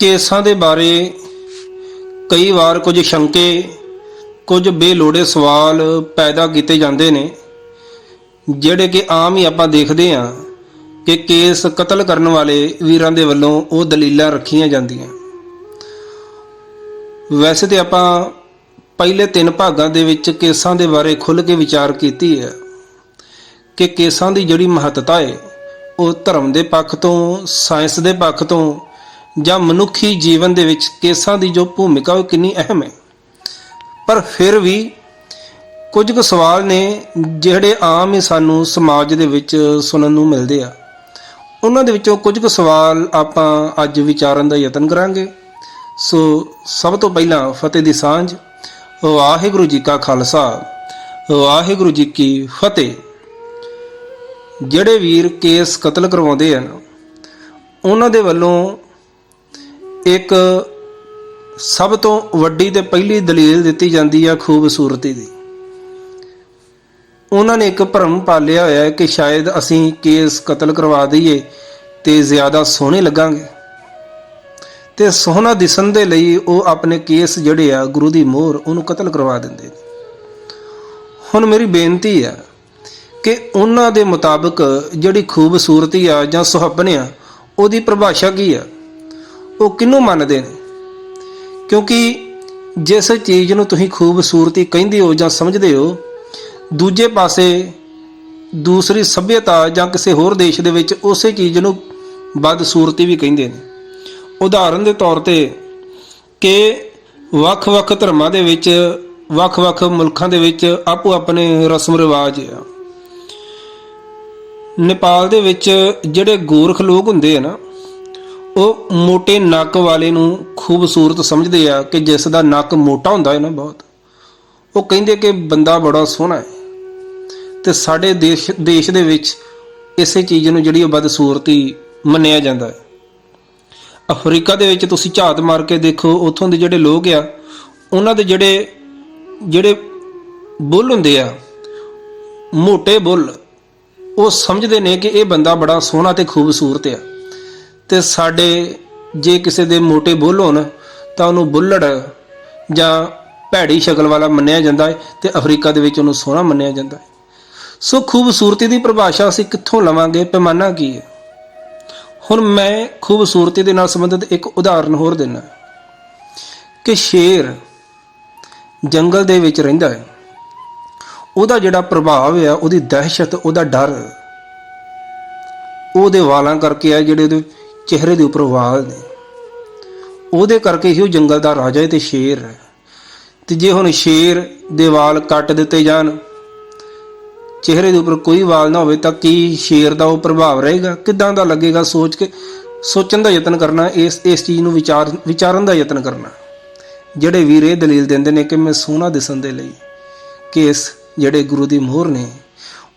ਕੇਸਾਂ ਦੇ ਬਾਰੇ ਕਈ ਵਾਰ ਕੁਝ ਸ਼ੰਕੇ, ਕੁਝ ਬੇਲੋੜੇ ਸਵਾਲ ਪੈਦਾ ਕੀਤੇ ਜਾਂਦੇ ਨੇ, ਜਿਹੜੇ ਕਿ ਆਮ ਹੀ ਆਪਾਂ ਦੇਖਦੇ ਹਾਂ ਕਿ ਕੇਸ ਕਤਲ ਕਰਨ ਵਾਲੇ ਵੀਰਾਂ ਦੇ ਵੱਲੋਂ ਉਹ ਦਲੀਲਾਂ ਰੱਖੀਆਂ ਜਾਂਦੀਆਂ। ਵੈਸੇ ਤੇ ਆਪਾਂ ਪਹਿਲੇ ਤਿੰਨ ਭਾਗਾਂ ਦੇ ਵਿੱਚ ਕੇਸਾਂ ਦੇ ਬਾਰੇ ਖੁੱਲ੍ਹ ਕੇ ਵਿਚਾਰ ਕੀਤੀ ਹੈ ਕਿ ਕੇਸਾਂ ਦੀ ਜਿਹੜੀ ਮਹੱਤਤਾ ਹੈ, ਉਹ ਧਰਮ ਦੇ ਪੱਖ ਤੋਂ, ਸਾਇੰਸ ਦੇ ਪੱਖ ਤੋਂ ਜਾਂ ਮਨੁੱਖੀ ਜੀਵਨ ਦੇ ਵਿੱਚ ਕੇਸਾਂ ਦੀ ਜੋ ਭੂਮਿਕਾ ਉਹ ਕਿੰਨੀ ਅਹਿਮ ਹੈ। ਪਰ ਫਿਰ ਵੀ ਕੁਝ ਕੁ ਸਵਾਲ ਨੇ ਜਿਹੜੇ ਆਮ ਹੀ ਸਾਨੂੰ ਸਮਾਜ ਦੇ ਵਿੱਚ ਸੁਣਨ ਨੂੰ ਮਿਲਦੇ ਆ। ਉਹਨਾਂ ਦੇ ਵਿੱਚੋਂ ਕੁਝ ਕੁ ਸਵਾਲ ਆਪਾਂ ਅੱਜ ਵਿਚਾਰਨ ਦਾ ਯਤਨ ਕਰਾਂਗੇ। ਸੋ ਸਭ ਤੋਂ ਪਹਿਲਾਂ ਫਤਿਹ ਦੀ ਸਾਂਝ। ਵਾਹਿਗੁਰੂ ਜੀ ਕਾ ਖਾਲਸਾ। ਵਾਹਿਗੁਰੂ ਜੀ ਕੀ ਫਤਿਹ। ਜਿਹੜੇ ਵੀਰ ਕੇਸ ਕਤਲ ਕਰਵਾਉਂਦੇ ਹਨ, ਉਹਨਾਂ ਦੇ ਵੱਲੋਂ ਇੱਕ ਸਭ ਤੋਂ ਵੱਡੀ ਤੇ ਪਹਿਲੀ ਦਲੀਲ ਦਿੱਤੀ ਜਾਂਦੀ ਆ ਖੂਬਸੂਰਤੀ ਦੀ। ਉਹਨਾਂ ਨੇ ਇੱਕ ਭਰਮ ਪਾਲਿਆ ਹੋਇਆ ਹੈ ਕਿ ਸ਼ਾਇਦ ਅਸੀਂ ਕੇਸ ਕਤਲ ਕਰਵਾ ਦਈਏ ਤੇ ਜ਼ਿਆਦਾ ਸੋਹਣੇ ਲੱਗਾਂਗੇ। ਤੇ ਸੋਹਣਾ ਦਿਸਣ ਦੇ ਲਈ ਉਹ ਆਪਣੇ ਕੇਸ ਜਿਹੜੇ ਆ ਗੁਰੂ ਦੀ ਮੋਹਰ ਉਹਨੂੰ ਕਤਲ ਕਰਵਾ ਦਿੰਦੇ ਨੇ। ਹੁਣ ਮੇਰੀ ਬੇਨਤੀ ਆ ਕਿ ਉਹਨਾਂ ਦੇ ਮੁਤਾਬਕ ਜਿਹੜੀ ਖੂਬਸੂਰਤੀ ਆ ਜਾਂ ਸੁਹੱਬਨ ਆ, ਉਹਦੀ ਪਰਿਭਾਸ਼ਾ ਕੀ ਆ? ਉਹ ਕਿਹਨੂੰ ਮੰਨਦੇ ਨੇ? ਕਿਉਂਕਿ ਜਿਸ ਚੀਜ਼ ਨੂੰ ਤੁਸੀਂ ਖੂਬਸੂਰਤੀ ਕਹਿੰਦੇ ਹੋ ਜਾਂ ਸਮਝਦੇ ਹੋ, ਦੂਜੇ ਪਾਸੇ ਦੂਸਰੀ ਸਭਿਅਤਾ ਜਾਂ ਕਿਸੇ ਹੋਰ ਦੇਸ਼ ਦੇ ਵਿੱਚ ਉਸੇ ਚੀਜ਼ ਨੂੰ ਬਦਸੂਰਤੀ ਵੀ ਕਹਿੰਦੇ ਨੇ। ਉਦਾਹਰਨ ਦੇ ਤੌਰ ਤੇ ਕਿ ਵੱਖ-ਵੱਖ ਧਰਮਾਂ ਦੇ ਵਿੱਚ, ਵੱਖ-ਵੱਖ ਮੁਲਕਾਂ ਦੇ ਵਿੱਚ ਆਪੋ ਆਪਣੇ ਰਸਮ ਰਿਵਾਜ ਆ। ਨੇਪਾਲ ਦੇ ਵਿੱਚ ਜਿਹੜੇ ਗੋਰਖ ਲੋਕ ਹੁੰਦੇ ਆ ਨਾ ਉਹ ਮੋਟੇ ਨੱਕ ਵਾਲੇ ਨੂੰ ਖੂਬਸੂਰਤ ਸਮਝਦੇ ਆ ਕਿ ਜਿਸ ਦਾ ਨੱਕ ਮੋਟਾ ਹੁੰਦਾ ਹੈ ਨਾ ਬਹੁਤ, ਉਹ ਕਹਿੰਦੇ ਕਿ ਬੰਦਾ ਬੜਾ ਸੋਹਣਾ ਹੈ। ਤੇ ਸਾਡੇ ਦੇਸ਼ ਦੇਸ਼ ਦੇ ਵਿੱਚ ਇਸੇ ਚੀਜ਼ ਨੂੰ ਜਿਹੜੀ ਬਦਸੂਰਤੀ ਮੰਨਿਆ ਜਾਂਦਾ ਹੈ। ਅਫਰੀਕਾ ਦੇ ਵਿੱਚ ਤੁਸੀਂ ਝਾਤ ਮਾਰ ਕੇ ਦੇਖੋ, ਉੱਥੋਂ ਦੇ ਜਿਹੜੇ ਲੋਕ ਆ, ਉਹਨਾਂ ਦੇ ਜਿਹੜੇ ਜਿਹੜੇ ਬੁੱਲ ਹੁੰਦੇ ਆ, ਮੋਟੇ ਬੁੱਲ, ਉਹ ਸਮਝਦੇ ਨੇ ਕਿ ਇਹ ਬੰਦਾ ਬੜਾ ਸੋਹਣਾ ਤੇ ਖੂਬਸੂਰਤ ਆ। ਤੇ ਸਾਡੇ ਜੇ ਕਿਸੇ ਦੇ ਮੋٹے ਬੁੱਲ ਹੋਣ, ਤਾਂ ਉਹਨੂੰ ਬੁੱਲੜ ਜਾਂ ਭੈੜੀ ਸ਼ਕਲ ਵਾਲਾ ਮੰਨਿਆ ਜਾਂਦਾ ਹੈ ਤੇ ਅਫਰੀਕਾ ਦੇ ਵਿੱਚ ਉਹਨੂੰ ਸੋਹਣਾ ਮੰਨਿਆ ਜਾਂਦਾ ਹੈ ਸੋ ਖੂਬਸੂਰਤੀ ਦੀ ਪਰਿਭਾਸ਼ਾ ਅਸੀਂ ਕਿੱਥੋਂ ਲਵਾਂਗੇ, ਪੈਮਾਨਾ ਕੀ ਹੈ ਹੁਣ ਮੈਂ ਖੂਬਸੂਰਤੀ ਦੇ ਨਾਲ ਸੰਬੰਧਿਤ ਇੱਕ ਉਦਾਹਰਨ ਹੋਰ ਦਿੰਨਾ ਕਿ ਸ਼ੇਰ ਜੰਗਲ ਦੇ ਵਿੱਚ ਰਹਿੰਦਾ ਹੈ ਉਹਦਾ ਜਿਹੜਾ ਪ੍ਰਭਾਵ ਆ, ਉਹਦੀ ਦਹਿਸ਼ਤ, ਉਹਦਾ ਡਰ, ਉਹਦੇ ਵਾਲਾਂ ਕਰਕੇ ਆ ਜਿਹੜੇ ਉਹਦੇ ਚਿਹਰੇ ਦੇ ਉੱਪਰ ਵਾਲ ਨੇ। ਉਹਦੇ ਕਰਕੇ ਹੀ ਉਹ ਜੰਗਲ ਦਾ ਰਾਜਾ ਹੈ ਤੇ ਸ਼ੇਰ ਹੈ। ਤੇ ਜੇ ਹੁਣ ਸ਼ੇਰ ਦੇ ਵਾਲ ਕੱਟ ਦਿੱਤੇ ਜਾਣ, ਚਿਹਰੇ ਦੇ ਉੱਪਰ ਕੋਈ ਵਾਲ ਨਾ ਹੋਵੇ ਤਾਂ ਕੀ ਸ਼ੇਰ ਦਾ ਉਹ ਪ੍ਰਭਾਵ ਰਹੇਗਾ? ਕਿਦਾਂ ਦਾ ਲੱਗੇਗਾ ਸੋਚ ਕੇ, ਸੋਚਣ ਦਾ ਯਤਨ ਕਰਨਾ, ਇਸ ਇਸ ਚੀਜ਼ ਨੂੰ ਵਿਚਾਰ, ਵਿਚਾਰਨ ਦਾ ਯਤਨ ਕਰਨਾ। ਜਿਹੜੇ ਵੀਰ ਇਹ ਦਲੀਲ ਦਿੰਦੇ ਨੇ ਕਿ ਮੈਂ ਸੋਹਣਾ ਦਿਸਣ ਦੇ ਲਈ ਕਿ ਇਸ ਜਿਹੜੇ ਗੁਰੂ ਦੀ ਮੋਹਰ ਨੇ,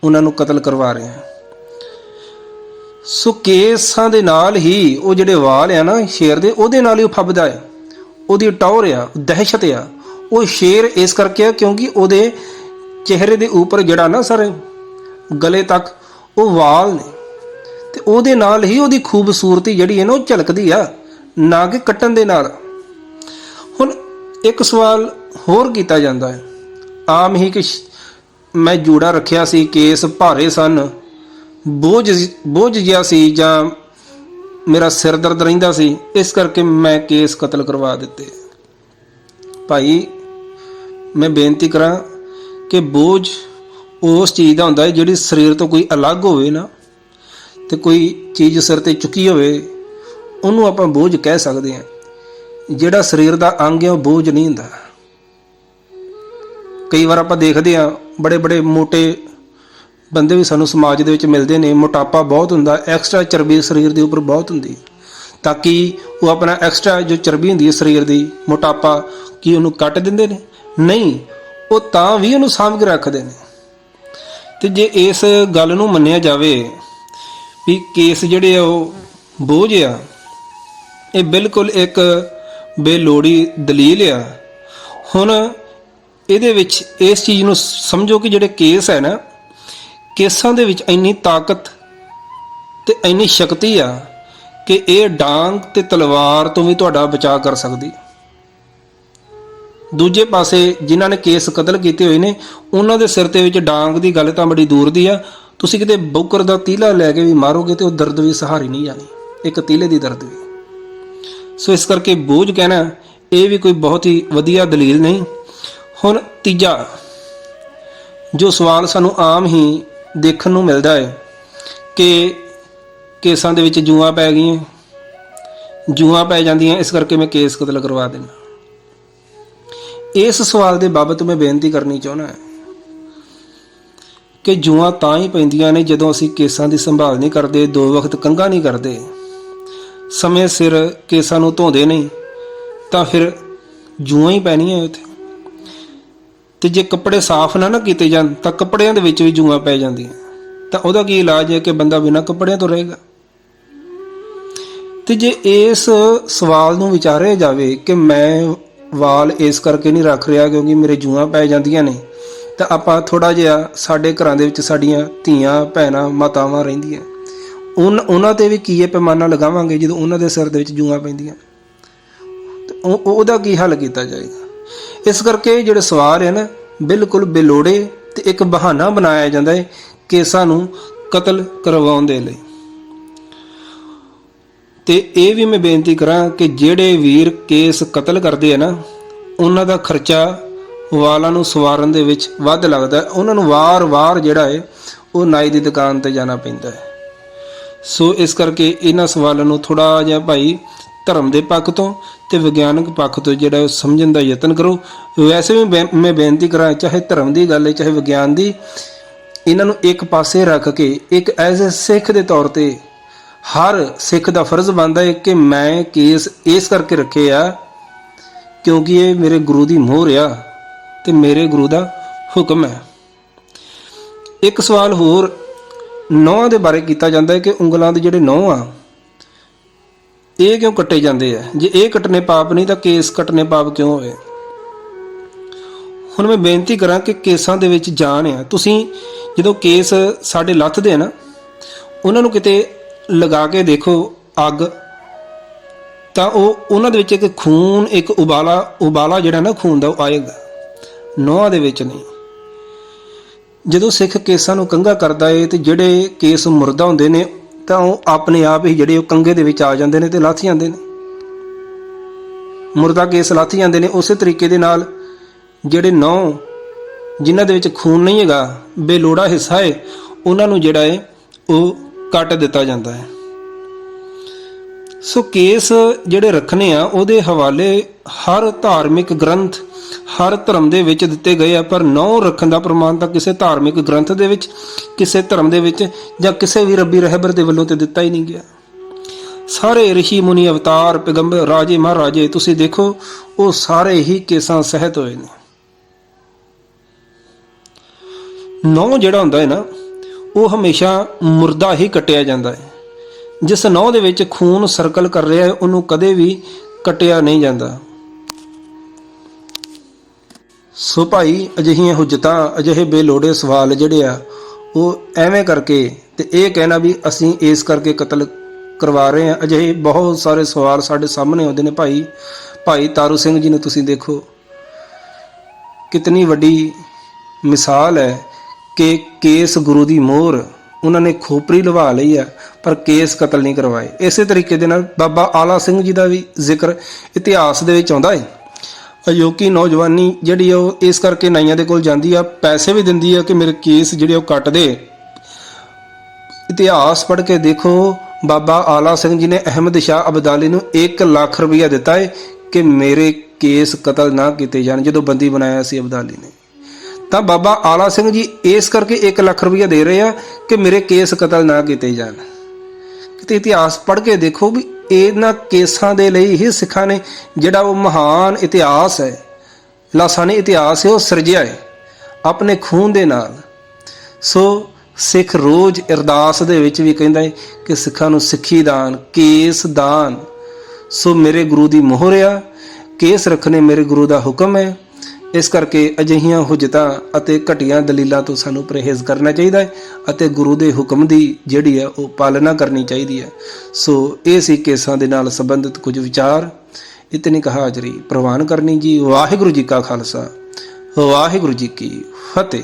ਉਹਨਾਂ ਨੂੰ ਕਤਲ ਕਰਵਾ ਰਹੇ। ਹਾਂ ਸੋ ਕੇਸਾਂ ਦੇ ਨਾਲ ਹੀ ਉਹ ਜਿਹੜੇ ਵਾਲ ਆ ਨਾ ਸ਼ੇਰ ਦੇ, ਉਹਦੇ ਨਾਲ ਹੀ ਉਹ ਫੱਬਦਾ ਹੈ ਉਹਦੀ ਟੌਰ ਆ ਦਹਿਸ਼ਤ ਆ। ਉਹ ਸ਼ੇਰ ਇਸ ਕਰਕੇ ਆ ਕਿਉਂਕਿ ਉਹਦੇ ਚਿਹਰੇ ਦੇ ਉੱਪਰ ਜਿਹੜਾ ਨਾ ਸਰ, ਗਲੇ ਤੱਕ ਉਹ ਵਾਲ ਨੇ। ਤੇ ਉਹਦੇ ਨਾਲ ਹੀ ਉਹਦੀ ਖੂਬਸੂਰਤੀ ਜਿਹੜੀ ਹੈ ਨਾ ਉਹ ਝਲਕਦੀ ਆ ਨਾ ਕਿ ਕੱਟਣ ਦੇ ਨਾਲ। ਹੁਣ ਇੱਕ ਸਵਾਲ ਹੋਰ ਕੀਤਾ ਜਾਂਦਾ ਹੈ। ਆਮ ਹੀ ਕਿ ਸ਼- ਮੈਂ ਜੂੜਾ ਰੱਖਿਆ ਸੀ, ਕੇਸ ਭਾਰੇ ਸਨ। ਬੋਝ ਬੋਝ ਜਿਹਾ ਸੀ ਜਾਂ ਮੇਰਾ ਸਿਰ ਦਰਦ ਰਹਿੰਦਾ ਸੀ, ਇਸ ਕਰਕੇ ਮੈਂ ਕੇਸ ਕਤਲ ਕਰਵਾ ਦਿੱਤੇ। ਭਾਈ, ਮੈਂ ਬੇਨਤੀ ਕਰਾਂ ਕਿ ਬੋਝ ਉਸ ਚੀਜ਼ ਦਾ ਹੁੰਦਾ ਹੈ ਜਿਹੜੀ ਸਰੀਰ ਤੋਂ ਕੋਈ ਅਲੱਗ ਹੋਵੇ ਨਾ, ਤੇ ਕੋਈ ਚੀਜ਼ ਸਿਰ ਤੇ ਚੁੱਕੀ ਹੋਵੇ, ਉਹਨੂੰ ਆਪਾਂ ਬੋਝ ਕਹਿ ਸਕਦੇ ਹਾਂ। ਜਿਹੜਾ ਸਰੀਰ ਦਾ ਅੰਗ ਹੈ, ਉਹ ਬੋਝ ਨਹੀਂ ਹੁੰਦਾ। ਕਈ ਵਾਰ ਆਪਾਂ ਦੇਖਦੇ ਹਾਂ ਬੜੇ ਬੜੇ ਮੋٹے ਬੰਦੇ ਵੀ ਸਾਨੂੰ ਸਮਾਜ ਦੇ ਵਿੱਚ ਮਿਲਦੇ ਨੇ, ਮੋਟਾਪਾ ਬਹੁਤ ਹੁੰਦਾ ਐਕਸਟਰਾ ਚਰਬੀ ਸਰੀਰ ਦੇ ਉੱਪਰ ਬਹੁਤ ਹੁੰਦੀ ਤਾਂ ਕਿ ਉਹ ਆਪਣਾ ਐਕਸਟਰਾ ਜੋ ਚਰਬੀ ਹੁੰਦੀ ਹੈ ਸਰੀਰ ਦੀ, ਮੋਟਾਪਾ, ਕੀ ਉਹਨੂੰ ਕੱਟ ਦਿੰਦੇ ਨੇ? ਨਹੀਂ, ਉਹ ਤਾਂ ਵੀ ਉਹਨੂੰ ਸਾਂਭ ਕੇ ਰੱਖਦੇ ਨੇ। ਤੇ ਜੇ ਇਸ ਗੱਲ ਨੂੰ ਮੰਨਿਆ ਜਾਵੇ ਵੀ ਕੇਸ ਜਿਹੜੇ ਆ ਉਹ ਬੋਝ ਆ, ਇਹ ਬਿਲਕੁਲ ਇੱਕ ਬੇਲੋੜੀ ਦਲੀਲ ਆ। ਹੁਣ ਇਹਦੇ ਵਿੱਚ ਇਸ ਚੀਜ਼ ਨੂੰ ਸਮਝੋ ਕਿ ਜਿਹੜੇ ਕੇਸ ਹੈ ਨਾ ਕੇਸਾਂ ਦੇ ਵਿੱਚ ਇੰਨੀ ਤਾਕਤ ਤੇ ਇੰਨੀ ਸ਼ਕਤੀ ਆ ਕਿ ਇਹ ਡਾਂਗ ਤੇ ਤਲਵਾਰ ਤੋਂ ਵੀ ਤੁਹਾਡਾ ਬਚਾਅ ਕਰ ਸਕਦੀ। ਦੂਜੇ ਪਾਸੇ ਜਿਨ੍ਹਾਂ ਨੇ ਕੇਸ ਕਤਲ ਕੀਤੇ ਹੋਏ ਨੇ, ਉਹਨਾਂ ਦੇ ਸਿਰ ਤੇ ਵਿੱਚ ਡਾਂਗ ਦੀ ਗੱਲ ਤਾਂ ਬੜੀ ਦੂਰ ਦੀ ਆ। ਤੁਸੀਂ ਕਿਤੇ ਬੁੱਕਰ ਦਾ ਤੀਲਾ ਲੈ ਕੇ ਵੀ ਮਾਰੋਗੇ ਤੇ ਉਹ ਦਰਦ ਵੀ ਸਹਾਰੀ ਨਹੀਂ ਜਾਣੀ। ਇੱਕ ਤੀਲੇ ਦੀ ਦਰਦ ਵੀ। ਸੋ ਇਸ ਕਰਕੇ ਬੋਝ ਕਹਿਣਾ, ਇਹ ਵੀ ਕੋਈ ਬਹੁਤ ਹੀ ਵਧੀਆ ਦਲੀਲ ਨਹੀਂ। ਹੁਣ ਤੀਜਾ, ਜੋ ਸਵਾਲ ਸਾਨੂੰ ਆਮ ਹੀ ਦੇਖਣ ਨੂੰ ਮਿਲਦਾ ਹੈ ਕਿ ਕੇਸਾਂ ਦੇ ਵਿੱਚ ਜੂਆਂ ਪੈ ਗਈਆਂ। ਜੂਆਂ ਪੈ ਜਾਂਦੀਆਂ, ਇਸ ਕਰਕੇ ਮੈਂ ਕੇਸ ਕਤਲ ਕਰਵਾ ਦਿੰਦਾ। ਇਸ ਸਵਾਲ ਦੇ ਬਾਬਤ ਮੈਂ ਬੇਨਤੀ ਕਰਨੀ ਚਾਹੁੰਦਾ ਹਾਂ ਕਿ ਜੂਆਂ ਤਾਂ ਹੀ ਪੈਂਦੀਆਂ ਨੇ ਜਦੋਂ ਅਸੀਂ ਕੇਸਾਂ ਦੀ ਸੰਭਾਲ ਨਹੀਂ ਕਰਦੇ, ਦੋ ਵਕਤ ਕੰਘਾ ਨਹੀਂ ਕਰਦੇ। ਸਮੇਂ ਸਿਰ ਕੇਸਾਂ ਨੂੰ ਧੋਂਦੇ ਨਹੀਂ ਤਾਂ ਫਿਰ ਜੂਆਂ ਹੀ ਪੈਣੀਆਂ ਉੱਥੇ। ਤੇ ਜੇ ਕੱਪੜੇ ਸਾਫ਼ ਨਾ ਨਾ ਕੀਤੇ ਜਾਣ, ਤਾਂ ਕੱਪੜਿਆਂ ਦੇ ਵਿੱਚ ਵੀ ਜੂਆਂ ਪੈ ਜਾਂਦੀਆਂ। ਤਾਂ ਉਹਦਾ ਕੀ ਇਲਾਜ ਹੈ ਕਿ ਬੰਦਾ ਬਿਨਾਂ ਕੱਪੜਿਆਂ ਤੋਂ ਰਹੇਗਾ? ਤੇ ਜੇ ਇਸ ਸਵਾਲ ਨੂੰ ਵਿਚਾਰਿਆ ਜਾਵੇ ਕਿ ਮੈਂ ਵਾਲ ਇਸ ਕਰਕੇ ਨਹੀਂ ਰੱਖ ਰਿਹਾ ਕਿਉਂਕਿ ਮੇਰੇ ਜੂਆਂ ਪੈ ਜਾਂਦੀਆਂ ਨੇ, ਤਾਂ ਆਪਾਂ ਥੋੜਾ ਜਿਹਾ ਸਾਡੇ ਘਰਾਂ ਦੇ ਵਿੱਚ ਸਾਡੀਆਂ ਧੀਆਂ, ਭੈਣਾਂ, ਮਾਤਾਵਾਂ ਰਹਿੰਦੀਆਂ। ਉਨ, ਉਹਨਾਂ ਤੇ ਵੀ ਕੀ ਇਹ ਪੈਮਾਨਾ ਲਗਾਵਾਂਗੇ ਜਦੋਂ ਉਹਨਾਂ ਦੇ ਸਿਰ ਦੇ ਵਿੱਚ ਜੂਆਂ ਪੈਂਦੀਆਂ? ਤੇ ਉਹ, ਉਹਦਾ ਕੀ ਹੱਲ ਕੀਤਾ ਜਾਏਗਾ? ਇਸ ਕਰਕੇ ਜਿਹੜੇ ਸਵਾਰ ਹੈ ਨਾ, ਬਿਲਕੁਲ ਬੇਲੋੜੇ ਤੇ ਇੱਕ ਬਹਾਨਾ ਬਣਾਇਆ ਜਾਂਦਾ ਹੈ ਕੇਸਾਂ ਨੂੰ ਕਤਲ ਕਰਵਾਉਣ ਦੇ ਲਈ। ਤੇ ਇਹ ਵੀ ਮੈਂ ਬੇਨਤੀ ਕਰਾਂ ਕਿ ਜਿਹੜੇ ਵੀਰ ਕੇਸ ਕਤਲ ਕਰਦੇ ਆ ਨਾ, ਉਹਨਾਂ ਦਾ ਖਰਚਾ ਵਾਲਾਂ ਨੂੰ ਸਵਾਰਨ ਦੇ ਵਿੱਚ ਵੱਧ ਲੱਗਦਾ ਉਹਨਾਂ ਨੂੰ ਵਾਰ-ਵਾਰ ਜਿਹੜਾ ਹੈ, ਉਹ ਨਾਈ ਦੀ ਦੁਕਾਨ ਤੇ ਜਾਣਾ ਪੈਂਦਾ ਹੈ। ਸੋ ਇਸ ਕਰਕੇ ਇਹਨਾਂ ਸਵਾਲਾਂ ਨੂੰ ਥੋੜਾ ਜਿਹਾ ਭਾਈ ਧਰਮ ਦੇ ਪੱਖ ਤੋਂ ਤੇ ਵਿਗਿਆਨਕ ਪੱਖ ਤੋਂ ਜਿਹੜਾ ਉਹ ਸਮਝਣ ਦਾ ਯਤਨ ਕਰੋ। ਵੈਸੇ ਵੀ ਬੇ- ਮੈਂ ਬੇਨਤੀ ਕਰਾਂ, ਚਾਹੇ ਧਰਮ ਦੀ ਗੱਲ ਹੈ, ਚਾਹੇ ਵਿਗਿਆਨ ਦੀ, ਇਹਨਾਂ ਨੂੰ ਇੱਕ ਪਾਸੇ ਰੱਖ ਕੇ, ਇੱਕ ਐਜ਼ ਅ ਸਿੱਖ ਦੇ ਤੌਰ ਤੇ ਹਰ ਸਿੱਖ ਦਾ ਫਰਜ਼ ਬਣਦਾ ਹੈ ਕਿ ਮੈਂ ਕੇਸ ਇਸ ਕਰਕੇ ਰੱਖੇ ਆ ਕਿਉਂਕਿ ਇਹ ਮੇਰੇ ਗੁਰੂ ਦੀ ਮੋਹਰ ਆ ਤੇ ਮੇਰੇ ਗੁਰੂ ਦਾ ਹੁਕਮ ਹੈ। ਇੱਕ ਸਵਾਲ ਹੋਰ ਨੌਹਾਂ ਦੇ ਬਾਰੇ ਕੀਤਾ ਜਾਂਦਾ ਹੈ ਕਿ ਉਂਗਲਾਂ ਦੇ ਜਿਹੜੇ ਨੌਹ ਆ ਇਹ ਕਿਉਂ ਕੱਟੇ ਜਾਂਦੇ ਆ? ਜੇ ਇਹ ਕੱਟਨੇ ਪਾਪ ਨਹੀਂ, ਤਾਂ ਕੇਸ ਕੱਟਨੇ ਪਾਪ ਕਿਉਂ ਹੋਏ? ਹੁਣ ਮੈਂ ਬੇਨਤੀ ਕਰਾਂ ਕਿ ਕੇਸਾਂ ਦੇ ਵਿੱਚ ਜਾਣ ਆ। ਤੁਸੀਂ ਜਦੋਂ ਕੇਸ ਸਾਡੇ ਲੱਥ ਦੇ ਨਾ, ਉਹਨਾਂ ਨੂੰ ਕਿਤੇ ਲਗਾ ਕੇ ਦੇਖੋ ਅੱਗ, ਤਾਂ ਉਹ ਉਹਨਾਂ ਦੇ ਵਿੱਚ ਇੱਕ ਖੂਨ, ਇੱਕ ਉਬਾਲਾ ਉਬਾਲਾ ਜਿਹੜਾ ਨਾ ਖੂਨ ਦਾ, ਉਹ ਆਏਗਾ। ਨੋਹਾਂ ਦੇ ਵਿੱਚ ਨਹੀਂ। ਜਦੋਂ ਸਿੱਖ ਕੇਸਾਂ ਨੂੰ ਕੰਗਾ ਕਰਦਾ ਏ ਤੇ ਜਿਹੜੇ ਕੇਸ ਮੁਰਦਾ ਹੁੰਦੇ ਨੇ ਤਾਂ ਉਹ ਆਪਣੇ ਆਪ ਹੀ ਜਿਹੜੇ ਉਹ ਕੰਗੇ ਦੇ ਵਿੱਚ ਆ ਜਾਂਦੇ ਨੇ ਤੇ ਲੱਥ ਜਾਂਦੇ ਨੇ। ਮੁਰਦਾ ਕੇਸ ਲੱਥ ਜਾਂਦੇ ਨੇ, ਉਸੇ ਤਰੀਕੇ ਦੇ ਨਾਲ ਜਿਹੜੇ ਨੌ ਜਿਨ੍ਹਾਂ ਦੇ ਵਿੱਚ ਖੂਨ ਨਹੀਂ ਹੈਗਾ, ਬੇਲੋੜਾ ਹਿੱਸਾ ਹੈ, ਉਹਨਾਂ ਨੂੰ ਜਿਹੜਾ ਹੈ ਉਹ ਕੱਟ ਦਿੱਤਾ ਜਾਂਦਾ ਹੈ। ਸੋ ਕੇਸ ਜਿਹੜੇ ਰੱਖਣੇ ਆ, ਉਹਦੇ ਹਵਾਲੇ ਹਰ ਧਾਰਮਿਕ ਗ੍ਰੰਥ ਹਰ ਧਰਮ ਦੇ ਵਿੱਚ ਦਿੱਤੇ ਗਏ ਆ, ਪਰ ਨੌ ਰੱਖਣ ਦਾ ਪ੍ਰਮਾਣ ਤਾਂ ਕਿਸੇ ਧਾਰਮਿਕ ਗ੍ਰੰਥ ਦੇ ਵਿੱਚ, ਕਿਸੇ ਧਰਮ ਦੇ ਵਿੱਚ ਜਾਂ ਕਿਸੇ ਵੀ ਰੱਬੀ ਰਹਿਬਰ ਦੇ ਵੱਲੋਂ ਤੇ ਦਿੱਤਾ ਹੀ ਨਹੀਂ ਗਿਆ। ਸਾਰੇ ઋષਿ ਮੁਨੀ ਅਵਤਾਰ, ਪੈਗੰਬਰ, ਰਾਜੇ, ਮਹਾਰਾਜੇ, ਤੁਸੀਂ ਦੇਖੋ, ਉਹ ਸਾਰੇ ਹੀ ਕੇਸਾਂ ਸਹਿਤ ਹੋਏ ਨੇ। ਨੌ ਜਿਹੜਾ ਹੁੰਦਾ ਹੈ ਨਾ, ਉਹ ਹਮੇਸ਼ਾ ਮੁਰਦਾ ਹੀ ਕੱਟਿਆ ਜਾਂਦਾ ਹੈ। ਜਿਸ ਨਹੁੰ ਦੇ ਵਿੱਚ ਖੂਨ ਸਰਕਲ ਕਰ ਰਿਹਾ ਹੈ, ਉਹਨੂੰ ਕਦੇ ਵੀ ਕੱਟਿਆ ਨਹੀਂ ਜਾਂਦਾ। ਸੋ ਭਾਈ, ਅਜਿਹੀਆਂ ਹੁਜਤਾਂ, ਅਜਿਹੇ ਬੇਲੋੜੇ ਸਵਾਲ ਜਿਹੜੇ ਆ, ਉਹ ਐਵੇਂ ਕਰਕੇ ਤੇ ਇਹ ਕਹਿਣਾ ਵੀ ਅਸੀਂ ਇਸ ਕਰਕੇ ਕਤਲ ਕਰਵਾ ਰਹੇ ਹਾਂ। ਅਜਿਹੇ ਬਹੁਤ ਸਾਰੇ ਸਵਾਲ ਸਾਡੇ ਸਾਹਮਣੇ ਆਉਂਦੇ ਨੇ ਭਾਈ। ਭਾਈ ਤਾਰੂ ਸਿੰਘ ਜੀ ਨੂੰ ਤੁਸੀਂ ਦੇਖੋ। ਕਿਤਨੀ ਵੱਡੀ ਮਿਸਾਲ ਹੈ ਕਿ ਕੇਸ ਗੁਰੂ ਦੀ ਮੋਹਰ ਉਹਨਾਂ ਨੇ ਖੋਪਰੀ ਲਵਾ ਲਈ ਆ, ਪਰ ਕੇਸ ਕਤਲ ਨਹੀਂ ਕਰਵਾਏ। ਇਸੇ ਤਰੀਕੇ ਦੇ ਨਾਲ ਬਾਬਾ ਆਲਾ ਸਿੰਘ ਜੀ ਦਾ ਵੀ ਜ਼ਿਕਰ ਇਤਿਹਾਸ ਦੇ ਵਿੱਚ ਆਉਂਦਾ ਹੈ ਅਯੋਕੀ ਨੌਜਵਾਨੀ ਜਿਹੜੀ ਆ, ਉਹ ਇਸ ਕਰਕੇ ਨਾਈਆਂ ਦੇ ਕੋਲ ਜਾਂਦੀ ਆ, ਪੈਸੇ ਵੀ ਦਿੰਦੀ ਆ ਕਿ ਮੇਰੇ ਕੇਸ ਜਿਹੜੇ ਉਹ ਕੱਟ ਦੇ। ਇਤਿਹਾਸ ਪੜ੍ਹ ਕੇ ਦੇਖੋ, ਬਾਬਾ ਆਲਾ ਸਿੰਘ ਜੀ ਨੇ ਅਹਿਮਦ ਸ਼ਾਹ ਅਬਦਾਲੀ ਨੂੰ 1 ਲੱਖ ਰੁਪਇਆ ਦਿੱਤਾ ਹੈ ਕਿ ਮੇਰੇ ਕੇਸ ਕਤਲ ਨਾ ਕੀਤੇ ਜਾਣ, ਜਦੋਂ ਬੰਦੀ ਬਣਾਇਆ ਸੀ ਅਬਦਾਲੀ ਨੇ। ਤਾਂ ਬਾਬਾ ਆਲਾ ਸਿੰਘ ਜੀ ਇਸ ਕਰਕੇ 1 ਲੱਖ ਰੁਪਇਆ ਦੇ ਰਹੇ ਆ ਕਿ ਮੇਰੇ ਕੇਸ ਕਤਲ ਨਾ ਕੀਤੇ ਜਾਣ। ਕਿਤੇ ਇਤਿਹਾਸ ਪੜ੍ਹ ਕੇ ਦੇਖੋ ਵੀ ਇਹਨਾਂ ਕੇਸਾਂ ਦੇ ਲਈ ਹੀ ਸਿੱਖਾਂ ਨੇ ਜਿਹੜਾ ਉਹ ਮਹਾਨ ਇਤਿਹਾਸ ਹੈ, ਲਾਸਾਨੀ ਇਤਿਹਾਸ ਹੈ, ਉਹ ਸਿਰਜਿਆ ਹੈ, ਆਪਣੇ ਖੂਨ ਦੇ ਨਾਲ। ਸੋ ਸਿੱਖ ਰੋਜ਼ ਅਰਦਾਸ ਦੇ ਵਿੱਚ ਵੀ ਕਹਿੰਦਾ ਹੈ ਕਿ ਸਿੱਖਾਂ ਨੂੰ ਸਿੱਖੀ ਦਾਨ, ਕੇਸ ਦਾਨ। ਸੋ ਮੇਰੇ ਗੁਰੂ ਦੀ ਮੋਹਰ ਆ, ਕੇਸ ਰੱਖਣੇ ਮੇਰੇ ਗੁਰੂ ਦਾ ਹੁਕਮ ਹੈ। ਇਸ ਕਰਕੇ ਅਜਿਹੀਆਂ ਹੁਜਤਾਂ ਅਤੇ ਘਟੀਆਂ ਦਲੀਲਾਂ ਤੋਂ ਸਾਨੂੰ ਪਰਹੇਜ਼ ਕਰਨਾ ਚਾਹੀਦਾ ਹੈ ਅਤੇ ਗੁਰੂ ਦੇ ਹੁਕਮ ਦੀ ਜਿਹੜੀ ਹੈ ਉਹ ਪਾਲਣਾ ਕਰਨੀ ਚਾਹੀਦੀ ਹੈ। ਸੋ ਇਹ ਸੀ ਕੇਸਾਂ ਦੇ ਨਾਲ ਸੰਬੰਧਿਤ ਕੁਝ ਵਿਚਾਰ। ਇਤਨੀ ਕਹਾ ਹਾਜ਼ਰੀ ਪ੍ਰਵਾਨ ਕਰਨੀ ਜੀ। ਵਾਹਿਗੁਰੂ ਜੀ ਕਾ ਖਾਲਸਾ। ਵਾਹਿਗੁਰੂ ਜੀ ਕੀ ਫਤਿਹ।